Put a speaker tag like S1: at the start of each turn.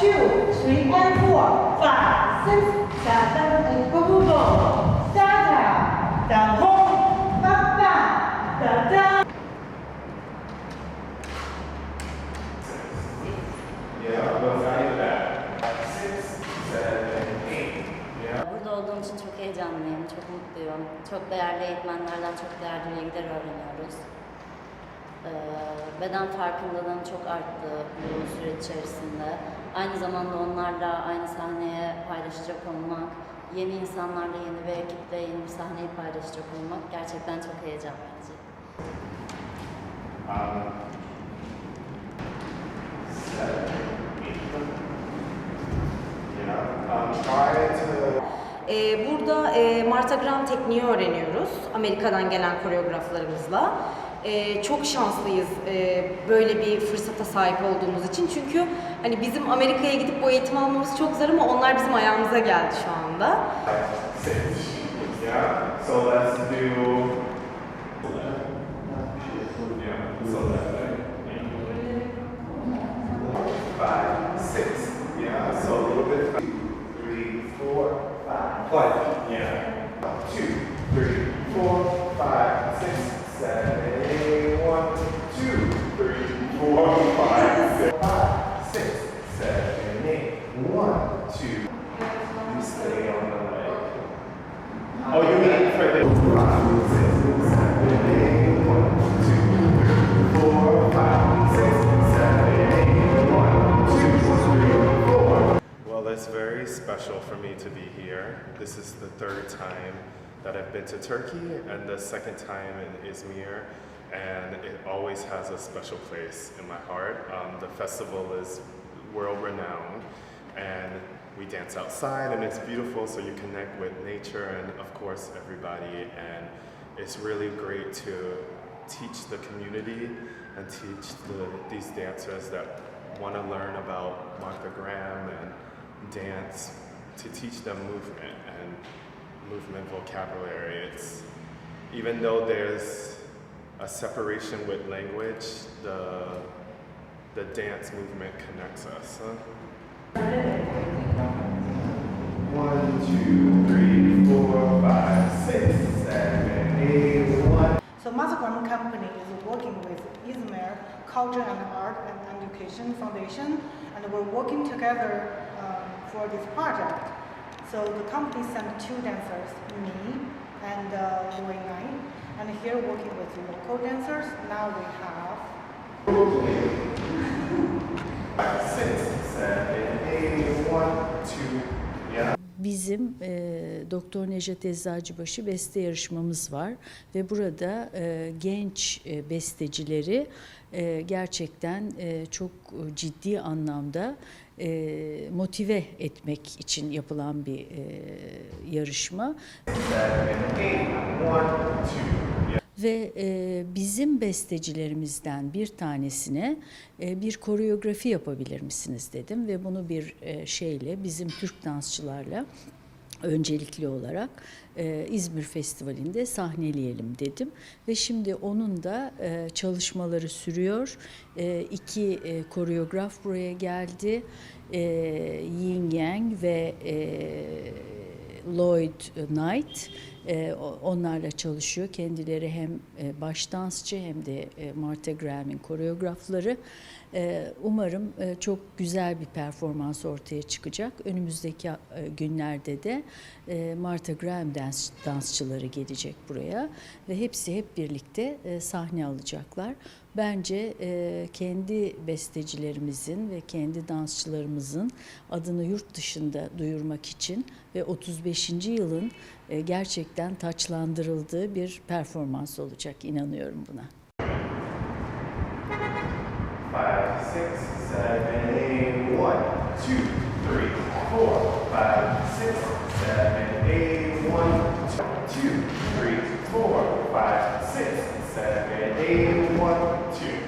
S1: two, three, and four, five, six, seven, eight, boom, boom, boom. Da da, da home, ba ba, da da.
S2: Yeah, well, not that. Six.
S3: Burada olduğum için çok heyecanlıyım, çok mutluyum. Çok değerli eğitmenlerden çok değerli bilgiler öğreniyoruz. Ee, beden farkındalığım çok arttı bu süreç içerisinde. Aynı zamanda onlarla aynı sahneye paylaşacak olmak, yeni insanlarla, yeni bir ekiple yeni bir sahneyi paylaşacak olmak gerçekten çok heyecan verici.
S4: Ee, burada e, Martha Graham tekniği öğreniyoruz Amerika'dan gelen koreograflarımızla. Ee, çok şanslıyız e, böyle bir fırsata sahip olduğumuz için çünkü hani bizim Amerika'ya gidip bu eğitimi almamız çok zor ama onlar bizim ayağımıza geldi şu anda.
S2: Five. Yeah. Two, stay on the leg. Oh, you mean for the. Well, it's very special for me to be here. This is the third time that I've been to Turkey and the second time in Izmir, and it always has a special place in my heart. Um, the festival is world renowned, and we dance outside, and it's beautiful, so you connect with nature and, of course, everybody. And it's really great to teach the community and teach the, these dancers that want to learn about Martha Graham and dance to teach them movement and movement vocabulary. It's even though there's a separation with language, the the dance movement connects us. Huh?
S1: So Mazagram Company is working with Izmir Culture and Art and Education Foundation, and we're working together um, for this project. So the company sent two dancers, me and uh, Louis Knight, and here working with local dancers. Now we have
S2: six, seven, eight, one, two. Yeah.
S5: Bizim e, Doktor Necdet Eczacıbaşı beste yarışmamız var ve burada e, genç e, bestecileri e, gerçekten e, çok ciddi anlamda e, motive etmek için yapılan bir e, yarışma. Ve e, bizim bestecilerimizden bir tanesine e, bir koreografi yapabilir misiniz dedim ve bunu bir e, şeyle bizim Türk dansçılarla öncelikli olarak e, İzmir Festivali'nde sahneleyelim dedim ve şimdi onun da e, çalışmaları sürüyor. E, iki e, koreograf buraya geldi. E, Yin Yang ve e, Lloyd Knight e, onlarla çalışıyor. Kendileri hem e, baş dansçı hem de e, Martha Graham'in koreografları. Umarım çok güzel bir performans ortaya çıkacak. Önümüzdeki günlerde de Martha Graham dans, dansçıları gelecek buraya ve hepsi hep birlikte sahne alacaklar. Bence e, kendi bestecilerimizin ve kendi dansçılarımızın adını yurt dışında duyurmak için ve 35. yılın e, gerçekten taçlandırıldığı bir performans olacak inanıyorum buna.
S6: Five, six, seven, eight, one, two, three, four, five, six, seven, eight, one, two, three, four,
S2: five, six. Seven, eight, one, two.